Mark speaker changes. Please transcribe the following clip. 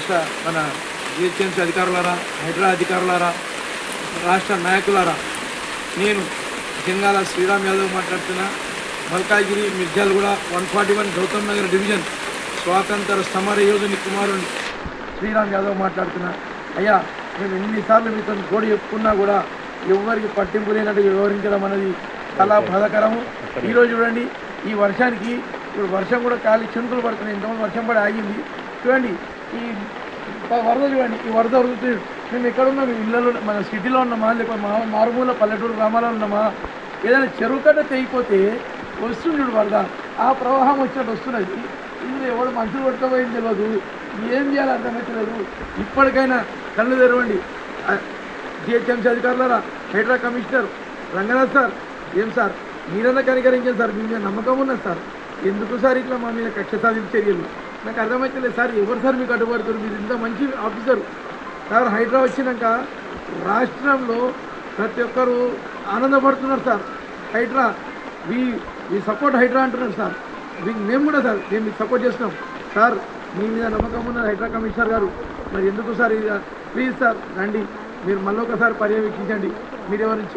Speaker 1: రాష్ట్ర మన జిహెచ్ఎంసీ అధికారులారా హైడ్రా అధికారులారా రాష్ట్ర నాయకులారా నేను జంగాల శ్రీరామ్ యాదవ్ మాట్లాడుతున్నా. Malkajgiri Mirjalaguda one forty one Gautam Nagar division స్వాతంత్ర సమర యోధుని కుమారుని శ్రీరామ్ యాదవ్ మాట్లాడుతున్నా. అయ్యా మేము ఎన్నిసార్లు మీతో గోడు చెప్పుకున్నా కూడా ఎవరికి పట్టింపు లేనట్టు వివరించడం అనేది చాలా బాధాకరము. ఈరోజు చూడండి ఈ వర్షానికి ఇప్పుడు వర్షం కూడా కాలి చినుకులు పడుతున్నాయి. ఇంతకుముందు వర్షం పడి ఆగింది. చూడండి ఈ వరద చూడండి ఈ వరద వరుగుతుంది మేము ఎక్కడ ఉన్నాం? ఇళ్ళలో మన సిటీలో ఉన్నామా? లేకపోతే మా మారుమూల పల్లెటూరు గ్రామాల్లో ఉన్నామా? ఏదైనా చెరువు కట్ట తెగిపోతే వస్తుంది చూడు వరద. ఆ ప్రవాహం వచ్చినట్టు వస్తున్నది. ఇందులో ఎవడు మనుషులు పట్టుకోపోయింది తెలియదు ఏం చేయాలో అర్థమవుతలేదు ఇప్పటికైనా కళ్ళు తెరవండి. జిహెచ్ఎంసీ అధికారులరా హైడ్రా కమిషనర్ రంగనాథ్ సార్ ఏం సార్? మీరన్నా కనికరించారు సార్. మీ మీద నమ్మకం ఉన్నది సార్. ఎందుకు సార్ ఇట్లా మా మీద కక్ష సాధించే చర్యలు? నాకు అర్థమవుతలేదు సార్ ఎవరు సార్ మీకు అడ్డుపడుతున్నారు మీరు ఇంత మంచి ఆఫీసర్ సార్ హైడ్రా వచ్చినాక రాష్ట్రంలో ప్రతి ఒక్కరు ఆనందపడుతున్నారు సార్. హైడ్రా మీ మీ సపోర్ట్ హైడ్రా అంటున్నారు సార్. మీకు మేము కూడా సార్ మేము మీకు సపోర్ట్ చేస్తున్నాం. సార్ మీ మీద నమ్మకం ఉన్న హైడ్రా కమిషనర్ గారు. మరి ఎందుకు సార్ ఇది? ప్లీజ్ సార్ రండి. మీరు మళ్ళీ ఒకసారి పర్యవేక్షించండి. మీరు ఎవరిని